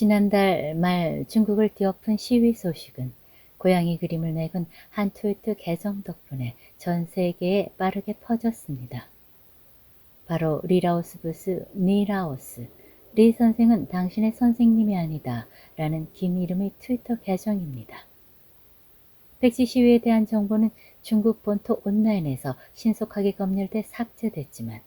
지난달 말 중국을 뒤엎은 시위 소식은 고양이 그림을 내건 한 트위트 계정 덕분에 전 세계에 빠르게 퍼졌습니다. 바로 리라오스 부스 니라오스. 리 선생은 당신의 선생님이 아니다. 라는 긴 이름의 트위터 계정입니다. 백지 시위에 대한 정보는 중국 본토 온라인에서 신속하게 검열돼 삭제됐지만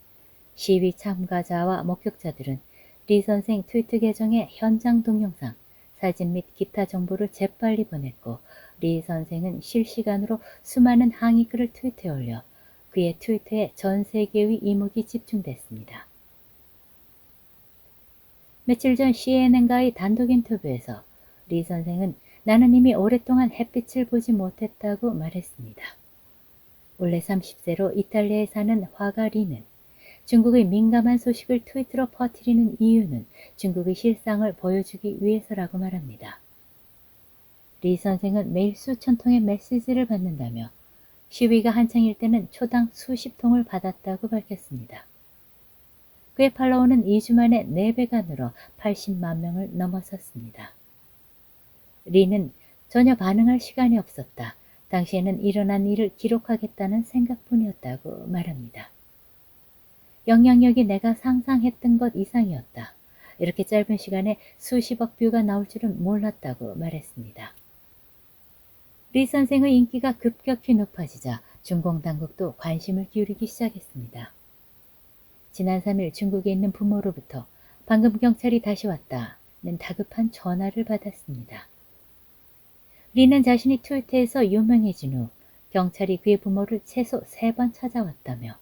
시위 참가자와 목격자들은 리 선생 트위터 계정에 현장 동영상, 사진 및 기타 정보를 재빨리 보냈고 리 선생은 실시간으로 수많은 항의 글을 트위터에 올려 그의 트위터에 전 세계의 이목이 집중됐습니다. 며칠 전 CNN과의 단독 인터뷰에서 리 선생은 나는 이미 오랫동안 햇빛을 보지 못했다고 말했습니다. 원래 30세로 이탈리아에 사는 화가 리는 중국의 민감한 소식을 트위터로 퍼뜨리는 이유는 중국의 실상을 보여주기 위해서라고 말합니다. 리 선생은 매일 수천 통의 메시지를 받는다며 시위가 한창일 때는 초당 수십 통을 받았다고 밝혔습니다. 그의 팔로워는 2주 만에 4배가 늘어 80만 명을 넘어섰습니다. 리는 전혀 반응할 시간이 없었다. 당시에는 일어난 일을 기록하겠다는 생각뿐이었다고 말합니다. 영향력이 내가 상상했던 것 이상이었다. 이렇게 짧은 시간에 수십억 뷰가 나올 줄은 몰랐다고 말했습니다. 리 선생의 인기가 급격히 높아지자 중공 당국도 관심을 기울이기 시작했습니다. 지난 3일 중국에 있는 부모로부터 방금 경찰이 다시 왔다는 다급한 전화를 받았습니다. 리는 자신이 트위터에서 유명해진 후 경찰이 그의 부모를 최소 3번 찾아왔다며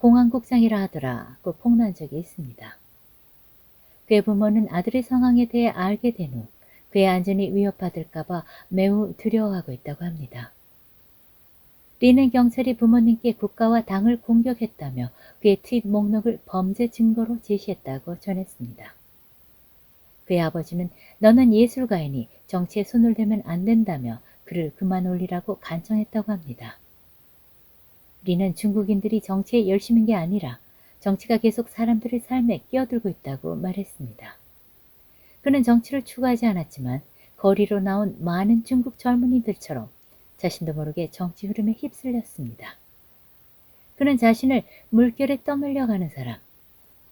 공항국장이라 하더라고 폭로한 적이 있습니다. 그의 부모는 아들의 상황에 대해 알게 된 후 그의 안전이 위협받을까봐 매우 두려워하고 있다고 합니다. 리는 경찰이 부모님께 국가와 당을 공격했다며 그의 트윗 목록을 범죄 증거로 제시했다고 전했습니다. 그의 아버지는 너는 예술가이니 정치에 손을 대면 안 된다며 그를 그만 올리라고 간청했다고 합니다. 리는 중국인들이 정치에 열심인 게 아니라 정치가 계속 사람들의 삶에 끼어들고 있다고 말했습니다. 그는 정치를 추구하지 않았지만 거리로 나온 많은 중국 젊은이들처럼 자신도 모르게 정치 흐름에 휩쓸렸습니다. 그는 자신을 물결에 떠밀려가는 사람,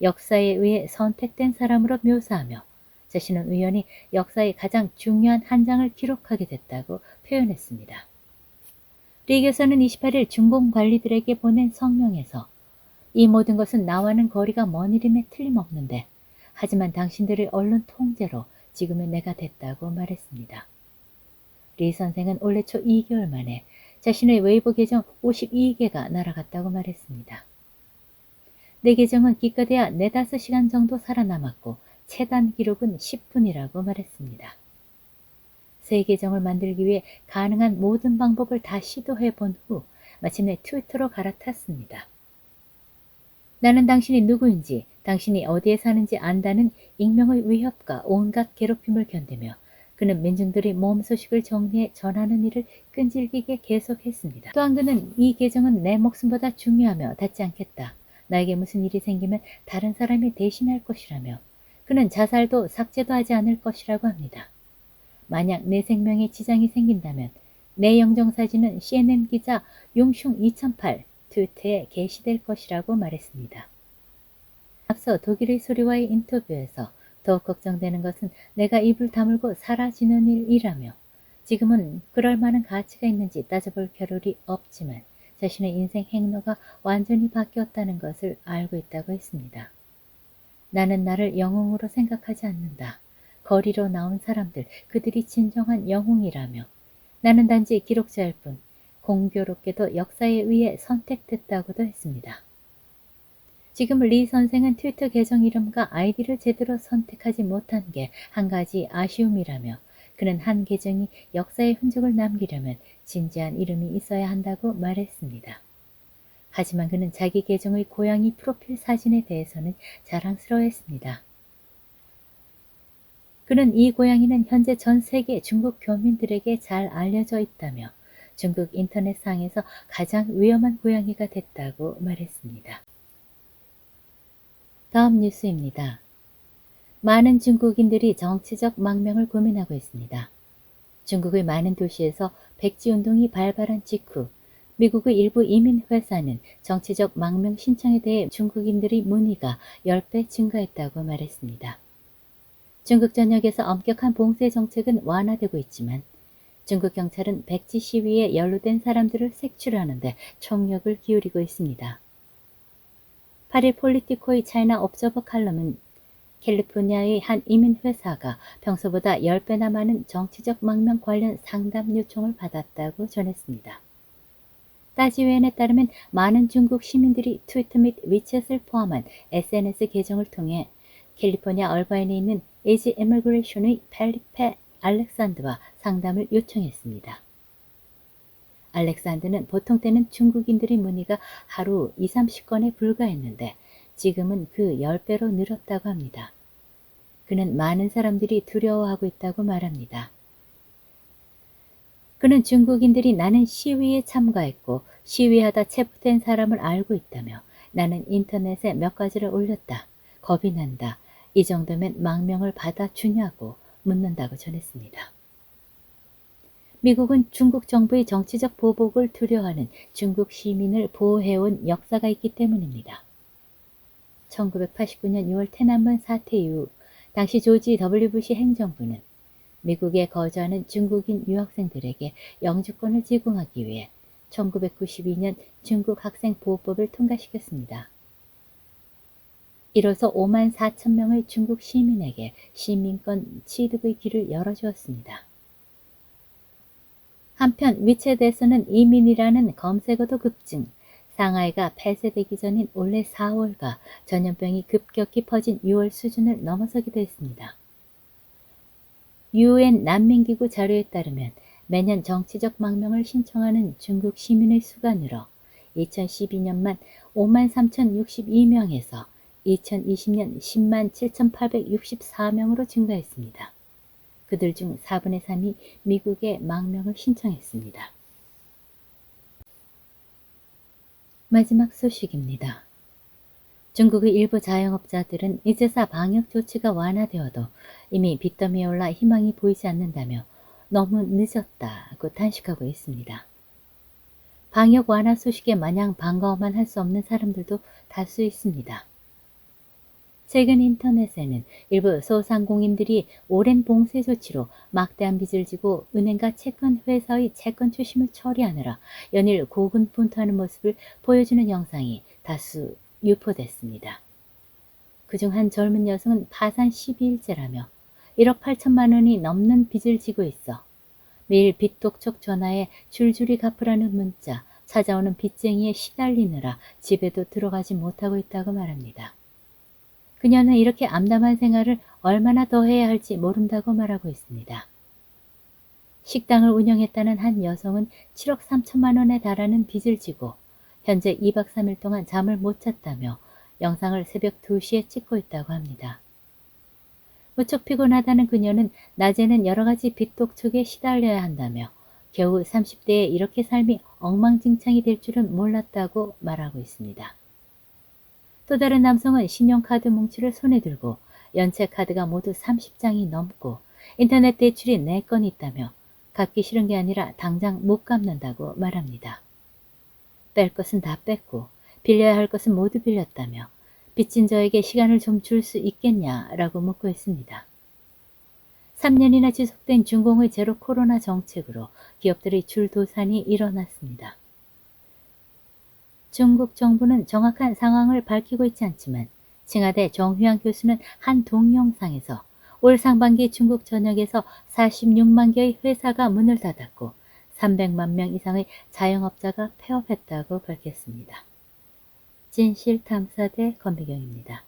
역사에 의해 선택된 사람으로 묘사하며 자신은 우연히 역사의 가장 중요한 한 장을 기록하게 됐다고 표현했습니다. 리 교사는 28일 중공 관리들에게 보낸 성명에서 이 모든 것은 나와는 거리가 먼 일임에 틀림없는데 하지만 당신들의 언론 통제로 지금의 내가 됐다고 말했습니다. 리 선생은 올해 초 2개월 만에 자신의 웨이보 계정 52개가 날아갔다고 말했습니다. 내 계정은 기껏해야 4, 5시간 정도 살아남았고 최단 기록은 10분이라고 말했습니다. 새 계정을 만들기 위해 가능한 모든 방법을 다 시도해 본 후 마침내 트위터로 갈아탔습니다. 나는 당신이 누구인지, 당신이 어디에 사는지 안다는 익명의 위협과 온갖 괴롭힘을 견디며 그는 민중들의 몸 소식을 정리해 전하는 일을 끈질기게 계속했습니다. 또한 그는 이 계정은 내 목숨보다 중요하며 닿지 않겠다. 나에게 무슨 일이 생기면 다른 사람이 대신할 것이라며 그는 자살도 삭제도 하지 않을 것이라고 합니다. 만약 내 생명에 지장이 생긴다면 내 영정사진은 CNN 기자 용슝 2008 트위터에 게시될 것이라고 말했습니다. 앞서 독일의 소리와의 인터뷰에서 더욱 걱정되는 것은 내가 입을 다물고 사라지는 일이라며 지금은 그럴 만한 가치가 있는지 따져볼 겨를이 없지만 자신의 인생 행로가 완전히 바뀌었다는 것을 알고 있다고 했습니다. 나는 나를 영웅으로 생각하지 않는다. 거리로 나온 사람들, 그들이 진정한 영웅이라며 나는 단지 기록자일 뿐 공교롭게도 역사에 의해 선택됐다고도 했습니다. 지금 리 선생은 트위터 계정 이름과 아이디를 제대로 선택하지 못한 게 한 가지 아쉬움이라며 그는 한 계정이 역사의 흔적을 남기려면 진지한 이름이 있어야 한다고 말했습니다. 하지만 그는 자기 계정의 고양이 프로필 사진에 대해서는 자랑스러워했습니다. 그는 이 고양이는 현재 전 세계 중국 교민들에게 잘 알려져 있다며 중국 인터넷상에서 가장 위험한 고양이가 됐다고 말했습니다. 다음 뉴스입니다. 많은 중국인들이 정치적 망명을 고민하고 있습니다. 중국의 많은 도시에서 백지운동이 발발한 직후 미국의 일부 이민회사는 정치적 망명 신청에 대해 중국인들의 문의가 10배 증가했다고 말했습니다. 중국 전역에서 엄격한 봉쇄 정책은 완화되고 있지만 중국 경찰은 백지 시위에 연루된 사람들을 색출하는데 총력을 기울이고 있습니다. 8일 폴리티코의 차이나 옵저버 칼럼은 캘리포니아의 한 이민회사가 평소보다 10배나 많은 정치적 망명 관련 상담 요청을 받았다고 전했습니다. 따지웬에 따르면 많은 중국 시민들이 트위터 및 위챗을 포함한 SNS 계정을 통해 캘리포니아 얼바인에 있는 에지 에머그레이션의 펠리페 알렉산드와 상담을 요청했습니다. 알렉산드는 보통 때는 중국인들의 문의가 하루 2, 30건에 불과했는데 지금은 그 10배로 늘었다고 합니다. 그는 많은 사람들이 두려워하고 있다고 말합니다. 그는 중국인들이 나는 시위에 참가했고 시위하다 체포된 사람을 알고 있다며 나는 인터넷에 몇 가지를 올렸다. 겁이 난다. 이 정도면 망명을 받아주냐고 묻는다고 전했습니다. 미국은 중국 정부의 정치적 보복을 두려워하는 중국 시민을 보호해온 역사가 있기 때문입니다. 1989년 6월 테난먼 사태 이후 당시 조지 W 부시 행정부는 미국에 거주하는 중국인 유학생들에게 영주권을 제공하기 위해 1992년 중국 학생 보호법을 통과시켰습니다. 이로써 5만 4천 명의 중국 시민에게 시민권 취득의 길을 열어주었습니다. 한편 위챗에서는 이민이라는 검색어도 급증, 상하이가 폐쇄되기 전인 올해 4월과 전염병이 급격히 퍼진 6월 수준을 넘어서기도 했습니다. 유엔 난민기구 자료에 따르면 매년 정치적 망명을 신청하는 중국 시민의 수가 늘어 2012년만 5만 3,062명에서 2020년 10만 7,864명으로 증가했습니다. 그들 중 4분의 3이 미국에 망명을 신청했습니다. 마지막 소식입니다. 중국의 일부 자영업자들은 이제사 방역 조치가 완화되어도 이미 빚더미에 올라 희망이 보이지 않는다며 너무 늦었다고 탄식하고 있습니다. 방역 완화 소식에 마냥 반가워만 할 수 없는 사람들도 다수 있습니다. 최근 인터넷에는 일부 소상공인들이 오랜 봉쇄 조치로 막대한 빚을 지고 은행과 채권 회사의 채권 추심을 처리하느라 연일 고군분투하는 모습을 보여주는 영상이 다수 유포됐습니다. 그중 한 젊은 여성은 파산 12일째라며 1억 8천만 원이 넘는 빚을 지고 있어 매일 빚독촉 전화에 줄줄이 갚으라는 문자, 찾아오는 빚쟁이에 시달리느라 집에도 들어가지 못하고 있다고 말합니다. 그녀는 이렇게 암담한 생활을 얼마나 더 해야 할지 모른다고 말하고 있습니다. 식당을 운영했다는 한 여성은 7억 3천만 원에 달하는 빚을 지고 현재 2박 3일 동안 잠을 못 잤다며 영상을 새벽 2시에 찍고 있다고 합니다. 무척 피곤하다는 그녀는 낮에는 여러 가지 빚독촉에 시달려야 한다며 겨우 30대에 이렇게 삶이 엉망진창이 될 줄은 몰랐다고 말하고 있습니다. 또 다른 남성은 신용카드 뭉치를 손에 들고 연체 카드가 모두 30장이 넘고 인터넷 대출이 4건 있다며 갚기 싫은 게 아니라 당장 못 갚는다고 말합니다. 뺄 것은 다 뺐고 빌려야 할 것은 모두 빌렸다며 빚진 저에게 시간을 좀 줄 수 있겠냐라고 묻고 있습니다. 3년이나 지속된 중공의 제로 코로나 정책으로 기업들의 줄도산이 일어났습니다. 중국 정부는 정확한 상황을 밝히고 있지 않지만 칭하대 정휘양 교수는 한 동영상에서 올 상반기 중국 전역에서 46만 개의 회사가 문을 닫았고 300만 명 이상의 자영업자가 폐업했다고 밝혔습니다. 진실탐사대 권비경입니다.